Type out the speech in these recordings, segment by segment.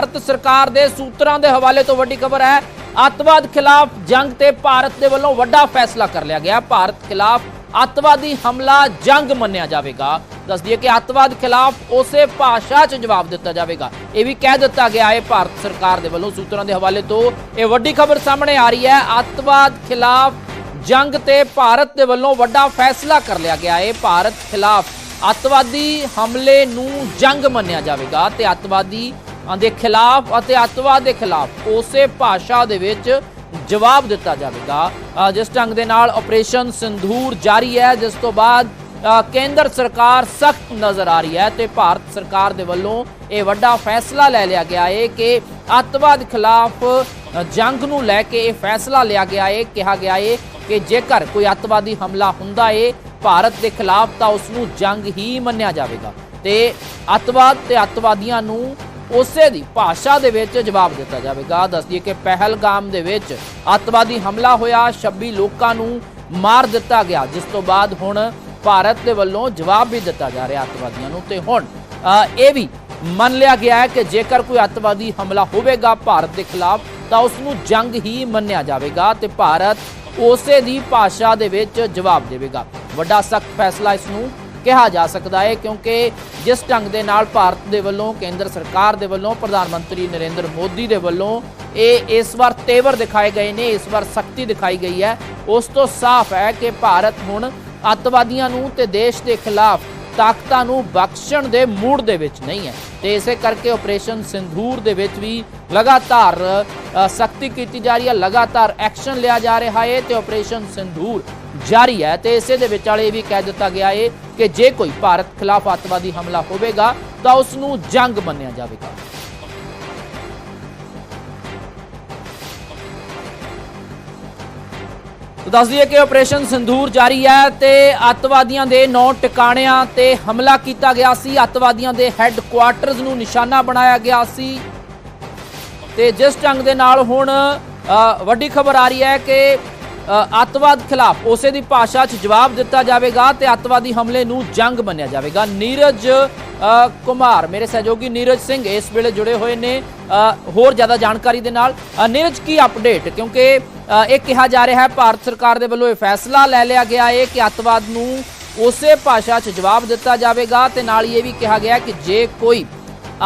ਭਾਰਤ ਸਰਕਾਰ ਦੇ ਸੂਤਰਾਂ ਦੇ ਹਵਾਲੇ ਤੋਂ ਵੱਡੀ ਖਬਰ ਹੈ, ਅੱਤਵਾਦ ਖਿਲਾਫ ਜੰਗ ਤੇ ਭਾਰਤ ਦੇ ਵੱਲੋਂ ਵੱਡਾ ਫੈਸਲਾ ਕਰ ਲਿਆ ਗਿਆ। ਭਾਰਤ ਖਿਲਾਫ ਅੱਤਵਾਦੀ ਹਮਲਾ ਜੰਗ ਮੰਨਿਆ ਜਾਵੇਗਾ। ਦੱਸ ਦਈਏ ਕਿ ਅੱਤਵਾਦ ਖਿਲਾਫ ਉਸੇ ਭਾਸ਼ਾ 'ਚ ਜਵਾਬ ਦਿੱਤਾ ਜਾਵੇਗਾ। ਇਹ ਵੀ ਕਹਿ ਦਿੱਤਾ ਗਿਆ ਹੈ, ਭਾਰਤ ਸਰਕਾਰ ਦੇ ਵੱਲੋਂ ਸੂਤਰਾਂ ਦੇ ਹਵਾਲੇ ਤੋਂ ਇਹ ਵੱਡੀ ਖਬਰ ਸਾਹਮਣੇ ਆ ਰਹੀ ਹੈ। ਅੱਤਵਾਦ ਖਿਲਾਫ ਜੰਗ ਤੇ ਭਾਰਤ ਦੇ ਵੱਲੋਂ ਵੱਡਾ ਫੈਸਲਾ ਕਰ ਲਿਆ ਗਿਆ ਹੈ। ਭਾਰਤ ਖਿਲਾਫ ਅੱਤਵਾਦੀ ਹਮਲੇ ਨੂੰ ਜੰਗ ਮੰਨਿਆ ਜਾਵੇਗਾ ਤੇ ਅੱਤਵਾਦੀ ਦੇ ਖਿਲਾਫ ਅਤੇ ਅੱਤਵਾਦ ਦੇ ਖਿਲਾਫ ਉਸੇ ਭਾਸ਼ਾ ਦੇ ਵਿੱਚ ਜਵਾਬ ਦਿੱਤਾ ਜਾਵੇਗਾ। ਜਿਸ ਢੰਗ ਦੇ ਨਾਲ ਆਪਰੇਸ਼ਨ ਸਿੰਧੂਰ ਜਾਰੀ ਹੈ, ਜਿਸ ਤੋਂ ਬਾਅਦ ਕੇਂਦਰ ਸਰਕਾਰ ਸਖਤ ਨਜ਼ਰ ਆ ਰਹੀ ਹੈ ਤੇ ਭਾਰਤ ਸਰਕਾਰ ਦੇ ਵੱਲੋਂ ਇਹ ਵੱਡਾ ਫੈਸਲਾ ਲੈ ਲਿਆ ਗਿਆ ਹੈ ਕਿ ਅੱਤਵਾਦ ਖਿਲਾਫ ਜੰਗ ਨੂੰ ਲੈ ਕੇ ਇਹ ਫੈਸਲਾ ਲਿਆ ਗਿਆ ਹੈ ਕਿਹਾ ਗਿਆ ਹੈ ਕਿ ਜੇਕਰ ਕੋਈ ਅੱਤਵਾਦੀ ਹਮਲਾ ਹੁੰਦਾ ਹੈ ਭਾਰਤ ਦੇ ਖਿਲਾਫ ਤਾਂ ਉਸ ਨੂੰ ਜੰਗ ਹੀ ਮੰਨਿਆ ਜਾਵੇਗਾ। ਤੇ ਅੱਤਵਾਦ ਤੇ ਅੱਤਵਾਦੀਆਂ ਨੂੰ ਉਸੇ ਦੀ ਭਾਸ਼ਾ ਦੇ ਵਿੱਚ ਜਵਾਬ ਦਿੱਤਾ ਜਾਵੇਗਾ। ਦੱਸਦੀਏ ਕਿ ਪਹਿਲਗਾਮ ਦੇ ਵਿੱਚ ਅੱਤਵਾਦੀ ਹਮਲਾ ਹੋਇਆ 26 ਲੋਕਾਂ ਨੂੰ ਮਾਰ ਦਿੱਤਾ ਗਿਆ, ਜਿਸ ਤੋਂ ਬਾਅਦ ਹੁਣ ਭਾਰਤ ਦੇ ਵੱਲੋਂ ਜਵਾਬ ਵੀ ਦਿੱਤਾ ਜਾ ਰਿਹਾ ਅੱਤਵਾਦੀਆਂ ਨੂੰ। ਤੇ ਹੁਣ ਇਹ ਵੀ ਮੰਨ ਲਿਆ ਗਿਆ ਹੈ ਕਿ ਜੇਕਰ ਕੋਈ ਅੱਤਵਾਦੀ ਹਮਲਾ ਹੋਵੇਗਾ ਭਾਰਤ ਦੇ ਖਿਲਾਫ, ਤਾਂ ਉਸ ਨੂੰ ਜੰਗ ਹੀ ਮੰਨਿਆ ਜਾਵੇਗਾ ਤੇ ਭਾਰਤ ਉਸੇ ਦੀ ਭਾਸ਼ਾ ਦੇ ਵਿੱਚ ਜਵਾਬ ਦੇਵੇਗਾ। ਵੱਡਾ ਸਖਤ ਫੈਸਲਾ ਇਸ ਨੂੰ ਕਿਹਾ ਜਾ ਸਕਦਾ ਹੈ, ਕਿਉਂਕਿ ਜਿਸ ਢੰਗ ਦੇ ਨਾਲ ਭਾਰਤ ਦੇ ਵੱਲੋਂ, ਕੇਂਦਰ ਸਰਕਾਰ ਦੇ ਵੱਲੋਂ, ਪ੍ਰਧਾਨ ਮੰਤਰੀ ਨਰਿੰਦਰ ਮੋਦੀ ਦੇ ਵੱਲੋਂ ਇਹ ਇਸ ਵਾਰ ਤੇਵਰ ਦਿਖਾਏ ਗਏ ਨੇ, ਇਸ ਵਾਰ ਸਖਤੀ ਦਿਖਾਈ ਗਈ ਹੈ। ਉਸ ਤੋਂ ਸਾਫ਼ ਹੈ ਕਿ ਭਾਰਤ ਹੁਣ ਅੱਤਵਾਦੀਆਂ ਨੂੰ ਤੇ ਦੇਸ਼ ਦੇ ਖਿਲਾਫ ਤਾਕਤਾਂ ਨੂੰ ਬਖਸ਼ਣ ਦੇ ਮੂਡ ਦੇ ਵਿੱਚ ਨਹੀਂ ਹੈ। ਤੇ ਇਸੇ ਕਰਕੇ ਆਪਰੇਸ਼ਨ ਸਿੰਧੂਰ ਦੇ ਵਿੱਚ ਵੀ ਲਗਾਤਾਰ ਸਖਤੀ ਕੀਤੀ ਜਾ ਰਹੀ ਹੈ, ਲਗਾਤਾਰ ਐਕਸ਼ਨ ਲਿਆ ਜਾ ਰਿਹਾ ਹੈ ਤੇ ਆਪਰੇਸ਼ਨ ਸਿੰਧੂਰ ਜਾਰੀ ਹੈ। ਤੇ ਇਸੇ ਦੇ ਵਿਚਾਲੇ ਇਹ ਵੀ ਕਹਿ ਦਿੱਤਾ ਗਿਆ ਹੈ ਕਿ ਜੇ ਕੋਈ ਭਾਰਤ ਖਿਲਾਫ ਅੱਤਵਾਦੀ ਹਮਲਾ ਹੋਵੇਗਾ ਤਾਂ ਉਸ ਨੂੰ ਜੰਗ ਮੰਨਿਆ ਜਾਵੇਗਾ। ਤਾਂ ਦੱਸ ਦਈਏ ਕਿ ਆਪਰੇਸ਼ਨ ਸਿੰਧੂਰ ਜਾਰੀ ਹੈ ਤੇ ਅੱਤਵਾਦੀਆਂ ਦੇ ਨੌ ਟਿਕਾਣਿਆਂ ਤੇ ਹਮਲਾ ਕੀਤਾ ਗਿਆ ਸੀ। ਅੱਤਵਾਦੀਆਂ ਦੇ ਹੈੱਡਕੁਆਰਟਰਸ ਨੂੰ ਨਿਸ਼ਾਨਾ ਬਣਾਇਆ ਗਿਆ ਸੀ। ਤੇ ਜਿਸ ਢੰਗ ਦੇ ਨਾਲ ਹੁਣ ਅ, ਵੱਡੀ ਖਬਰ ਆ ਰਹੀ ਹੈ ਕਿ ਅੱਤਵਾਦ ਖਿਲਾਫ ਉਸੇ ਦੀ ਭਾਸ਼ਾ 'ਚ ਜਵਾਬ ਦਿੱਤਾ ਜਾਵੇਗਾ ਤੇ ਅੱਤਵਾਦੀ ਹਮਲੇ ਨੂੰ ਜੰਗ ਮੰਨਿਆ ਜਾਵੇਗਾ। ਨੀਰਜ ਕੁਮਾਰ, ਮੇਰੇ ਸਹਿਯੋਗੀ ਨੀਰਜ ਸਿੰਘ ਇਸ ਵੇਲੇ ਜੁੜੇ ਹੋਏ ਨੇ। ਹੋਰ ਜ਼ਿਆਦਾ ਜਾਣਕਾਰੀ ਦੇ ਨਾਲ। ਨੀਰਜ, ਕੀ ਅਪਡੇਟ? ਕਿਉਂਕਿ ਇਹ ਕਿਹਾ ਜਾ ਰਿਹਾ ਹੈ, ਭਾਰਤ ਸਰਕਾਰ ਦੇ ਵੱਲੋਂ ਇਹ ਫੈਸਲਾ ਲੈ ਲਿਆ ਗਿਆ ਹੈ ਕਿ ਅੱਤਵਾਦ ਨੂੰ ਉਸੇ ਭਾਸ਼ਾ 'ਚ ਜਵਾਬ ਦਿੱਤਾ ਜਾਵੇਗਾ ਤੇ ਨਾਲ ਹੀ ਇਹ ਵੀ ਕਿਹਾ ਗਿਆ ਕਿ ਜੇ ਕੋਈ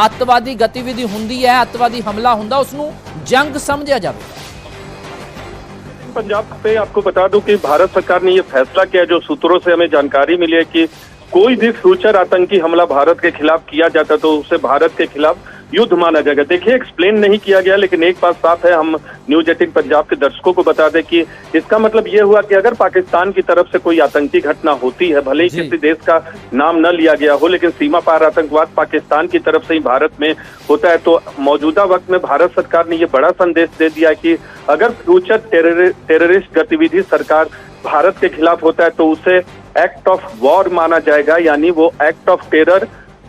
ਅੱਤਵਾਦੀ ਗਤੀਵਿਧੀ ਹੁੰਦੀ ਹੈ, ਅੱਤਵਾਦੀ ਹਮਲਾ ਹੁੰਦਾ ਉਸ ਨੂੰ ਜੰਗ ਸਮਝਿਆ ਜਾਵੇਗਾ। पंजाब पे आपको बता दूँ कि भारत सरकार ने ये फैसला किया जो सूत्रों से हमें जानकारी मिली है कि कोई भी फ्यूचर आतंकी हमला भारत के खिलाफ किया जाता तो उसे भारत के खिलाफ युद्ध माना जाएगा। देखिए एक्सप्लेन नहीं किया गया लेकिन एक बात साफ़ है हम न्यूज़ एटीन पंजाब के दर्शकों को बता दें कि इसका मतलब ये हुआ कि अगर पाकिस्तान की तरफ़ से कोई आतंकी घटना होती है भले ही किसी देश का नाम न लिया गया हो लेकिन सीमा पार आतंकवाद पाकिस्तान की तरफ़ से ही भारत में होता है तो मौजूदा वक्त में भारत सरकार ने ये बड़ा संदेश दे दिया कि अगर फ्यूचर टेररिस्ट गतिविधि सरकार भारत के खिलाफ होता है तो उसे एक्ट ऑफ़ वॉर माना जाएगा यानी वो एक्ट ऑफ़ टेरर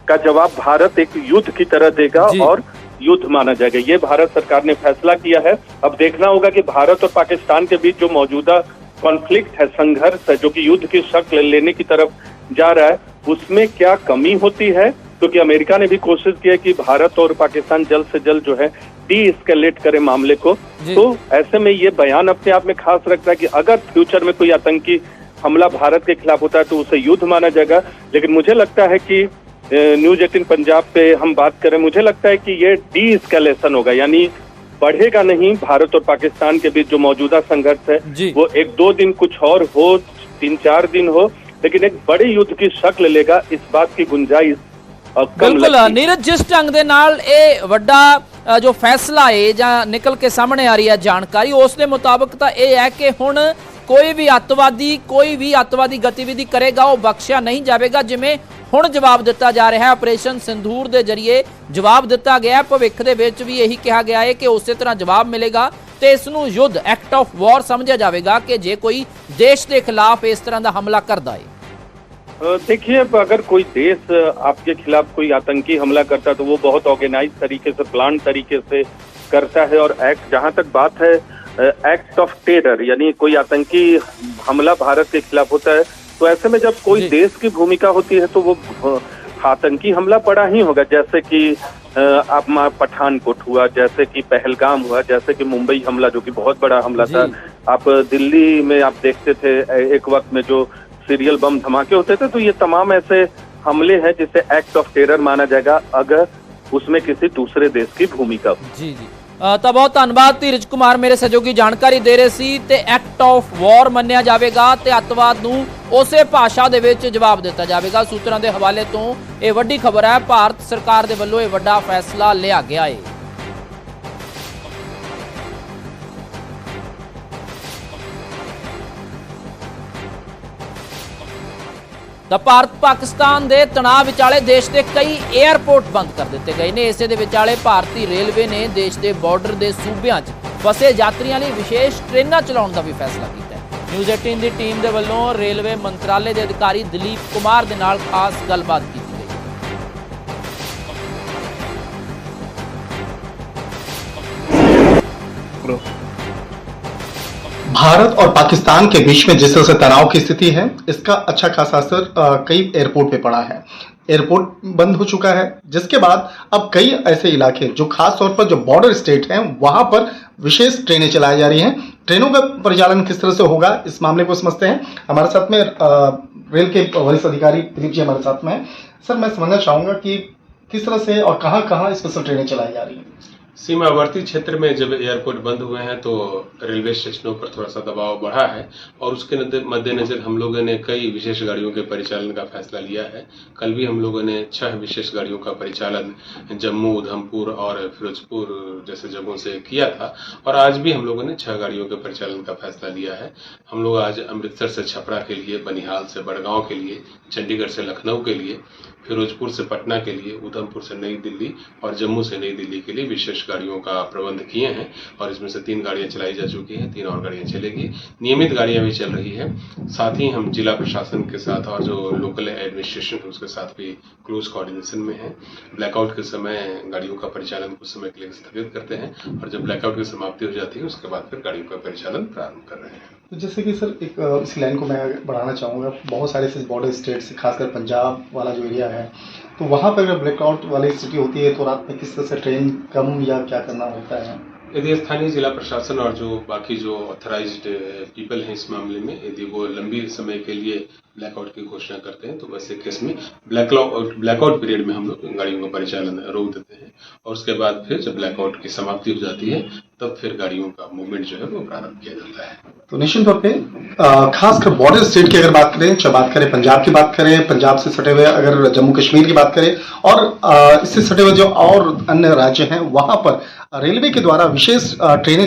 का जवाब भारत एक युद्ध की तरह देगा और युद्ध माना जाएगा। ये भारत सरकार ने फैसला किया है। अब देखना होगा कि भारत और पाकिस्तान के बीच जो मौजूदा कॉन्फ्लिक्ट है संघर्ष है जो कि युद्ध की शक्ल लेने की तरफ़ जा रहा है उसमें क्या कमी होती है? क्योंकि अमेरिका ने भी कोशिश की है कि भारत और पाकिस्तान जल्द से जल्द जो है डी स्केलेट करे मामले को। तो ऐसे में ये बयान अपने आप में खास रखता है कि अगर फ्यूचर में कोई आतंकी हमला भारत के खिलाफ होता है तो उसे युद्ध माना जाएगा। लेकिन मुझे लगता है कि न्यूज एटीन पंजाब पे हम बात करें मुझे लगता है कि ये डी स्केलेशन होगा यानी बढ़ेगा नहीं भारत और पाकिस्तान के बीच जो मौजूदा संघर्ष है जी। वो एक दो दिन कुछ और हो तीन चार दिन हो लेकिन एक बड़े युद्ध की शक्ल लेगा इस बात की गुंजाइश अ, कम ਬਿਲਕੁਲ लगती है। ਨੀਰਜ ਜਿਸ ਢੰਗ ਦੇ ਨਾਲ ਇਹ ਵੱਡਾ ਅ, ਜੋ ਫੈਸਲਾ ਹੈ ਜਾਂ ਨਿਕਲ ਕੇ ਸਾਹਮਣੇ ਆ ਰਹੀ ਹੈ ਜਾਣਕਾਰੀ ਉਸ ਦੇ ਮੁਤਾਬਕ ਤਾਂ ਇਹ ਹੈ ਕਿ ਹੁਣ ਕੋਈ ਵੀ ਅੱਤਵਾਦੀ ਕੋਈ ਵੀ ਅੱਤਵਾਦੀ ਗਤੀਵਿਧੀ ਕਰੇਗਾ ਉਹ ਬਖਸ਼ਿਆ ਨਹੀਂ ਜਾਵੇਗਾ ਜਿਵੇਂ ਹੁਣ ਜਵਾਬ ਦਿੱਤਾ ਜਾ ਰਿਹਾ ਹੈ ਆਪਰੇਸ਼ਨ ਸਿੰਧੂਰ ਦੇ ਜ਼ਰੀਏ ਜਵਾਬ ਦਿੱਤਾ ਗਿਆ ਹੈ ਭਵਿੱਖ ਦੇ ਵਿੱਚ ਵੀ ਇਹੀ ਕਿਹਾ ਗਿਆ ਹੈ ਕਿ ਉਸੇ ਤਰ੍ਹਾਂ ਜਵਾਬ ਮਿਲੇਗਾ ਤੇ ਇਸ ਨੂੰ ਯੁੱਧ ਐਕਟ ਆਫ ਵਾਰ ਸਮਝਿਆ ਜਾਵੇਗਾ ਕਿ ਜੇ ਕੋਈ ਦੇਸ਼ ਦੇ ਖਿਲਾਫ ਇਸ ਤਰ੍ਹਾਂ ਦਾ ਹਮਲਾ ਕਰਦਾ ਹੈ अ, देखिए अब अगर कोई देश अ, आपके खिलाफ कोई आतंकी हमला करता है तो वो बहुत ऑर्गेनाइज तरीके से प्लान तरीके से करता है और एक्ट जहां तक बात है एक्ट ऑफ टेरर यानी कोई आतंकी हमला भारत के खिलाफ होता है तो ऐसे में जब कोई देश की भूमिका होती है तो वो आतंकी हमला पड़ा ही होगा। जैसे कि आप पठानकोट हुआ जैसे कि पहलगाम हुआ जैसे कि मुंबई हमला जो कि बहुत बड़ा हमला था। आप दिल्ली में आप देखते थे एक वक्त में जो सीरियल बम धमाके होते थे तो ये तमाम ऐसे हमले हैं जिसे एक्ट ऑफ़ टेरर माना जाएगा अगर उसमें किसी दूसरे देश की भूमिका जी जी। ਤਾਂ ਬਹੁਤ ਧੰਨਵਾਦ ਧੀਰਜ ਕੁਮਾਰ, ਮੇਰੇ ਸਹਿਯੋਗੀ ਜਾਣਕਾਰੀ ਦੇ ਰਹੇ ਸੀ ਤੇ ਐਕਟ ਆਫ ਵਾਰ ਮੰਨਿਆ ਜਾਵੇਗਾ ਤੇ ਅੱਤਵਾਦ ਨੂੰ ਉਸੇ ਭਾਸ਼ਾ ਦੇ ਵਿੱਚ ਜਵਾਬ ਦਿੱਤਾ ਜਾਵੇਗਾ। ਸੂਤਰਾਂ ਦੇ ਹਵਾਲੇ ਤੋਂ ਇਹ ਵੱਡੀ ਖਬਰ ਹੈ, ਭਾਰਤ ਸਰਕਾਰ ਦੇ ਵੱਲੋਂ ਇਹ ਵੱਡਾ ਫੈਸਲਾ ਲਿਆ ਗਿਆ ਹੈ ਤਾਂ ਭਾਰਤ ਪਾਕਿਸਤਾਨ ਦੇ ਤਣਾਅ ਵਿਚਾਲੇ ਦੇਸ਼ ਦੇ ਕਈ 에ਅਰਪੋਰਟ ਬੰਦ ਕਰ ਦਿੱਤੇ ਗਏ ਨੇ। ਇਸੇ ਦੇ ਵਿਚਾਲੇ ਭਾਰਤੀ ਰੇਲਵੇ ਨੇ ਦੇਸ਼ ਦੇ ਬਾਰਡਰ ਦੇ ਸੂਬਿਆਂ 'ਚ ਫਸੇ ਯਾਤਰੀਆਂ ਲਈ ਵਿਸ਼ੇਸ਼ ਟ੍ਰੇਨਾਂ ਚਲਾਉਣ ਦਾ ਵੀ ਫੈਸਲਾ ਕੀਤਾ ਹੈ। ਨਿਊਜ਼ 18 ਦੀ ਟੀਮ ਦੇ ਵੱਲੋਂ ਰੇਲਵੇ ਮੰਤਰਾਲੇ ਦੇ ਅਧਿਕਾਰੀ ਦਲੀਪ ਕੁਮਾਰ ਦੇ ਨਾਲ ਖਾਸ ਗੱਲਬਾਤ ਕੀਤੀ ਗਈ। भारत और पाकिस्तान के बीच में जिस तरह से तनाव की स्थिति है, इसका अच्छा खासा असर कई एयरपोर्ट पे पड़ा है। एयरपोर्ट बंद हो चुका है, जिसके बाद अब कई ऐसे इलाके, जो खास तौर पर जो बॉर्डर स्टेट हैं, वहाँ पर विशेष ट्रेनें चलाई जा रही हैं। ट्रेनों का परिचालन किस तरह से होगा, इस मामले को समझते हैं। हमारे साथ में रेल के वरिष्ठ अधिकारी दिलीप जी हमारे साथ में सर, मैं समझना चाहूँगा कि किस तरह से और कहाँ कहाँ स्पेशल ट्रेनें चलाई जा रही हैं? सीमावर्ती क्षेत्र में जब एयरपोर्ट बंद हुए हैं तो रेलवे स्टेशनों पर थोड़ा सा दबाव बढ़ा है और उसके मद्देनजर हम लोगों ने कई विशेष गाड़ियों के परिचालन का फैसला लिया है। कल भी हम लोगों ने छह विशेष गाड़ियों का परिचालन जम्मू, उधमपुर और फिरोजपुर जैसे जगहों से किया था और आज भी हम लोगों ने छह गाड़ियों के परिचालन का फैसला लिया है। हम लोग आज अमृतसर से छपरा के लिए, बनिहाल से बड़गांव के लिए, चंडीगढ़ से लखनऊ के लिए फिरोजपुर से पटना के लिए, उधमपुर से नई दिल्ली और जम्मू से नई दिल्ली के लिए विशेष गाड़ियों का प्रबंध किए हैं और इसमें से तीन गाड़ियाँ चलाई जा चुकी हैं, तीन और गाड़ियाँ चलेगी। नियमित गाड़ियाँ भी चल रही है। साथ ही हम जिला प्रशासन के साथ और जो लोकल एडमिनिस्ट्रेशन है, उसके साथ भी क्लोज कोऑर्डिनेशन में है। ब्लैकआउट के समय गाड़ियों का परिचालन कुछ समय के लिए स्थगित करते हैं और जब ब्लैकआउट की समाप्ति हो जाती है, उसके बाद फिर गाड़ियों का परिचालन प्रारंभ कर रहे हैं। तो जैसे कि सर, एक इस लाइन को मैं बढ़ाना चाहूँगा। बहुत सारे ऐसे बॉर्डर स्टेट से खासकर पंजाब वाला जो एरिया है तो वहाँ पर अगर ब्लैकआउट वाली स्थिति होती है तो रात में किस तरह से ट्रेन कम या क्या करना होता है? यदि स्थानीय जिला प्रशासन और जो बाकी जो ऑथराइज्ड पीपल हैं इस मामले में, यदि वो लंबी समय के लिए ब्लैकआउट की घोषणा करते हैं तो वैसे केस में ब्लैकआउट ब्लैकआउट पीरियड में हम लोग गाड़ियों का परिचालन रोक देते हैं। और उसके बाद फिर जब ब्लैकआउट की समाप्ति हो जाती है तब फिर गाड़ियों का मूवमेंट जो है वो प्रारंभ किया जाता है। तो निश्चित तौर पे खासकर बॉर्डर स्टेट की अगर बात करें, चाहे बात करें पंजाब की बात करें, पंजाब से सटे हुए अगर जम्मू कश्मीर की बात करें, और इससे सटे हुए जो और अन्य राज्य हैं, वहाँ पर रेलवे के द्वारा विशेष ट्रेनें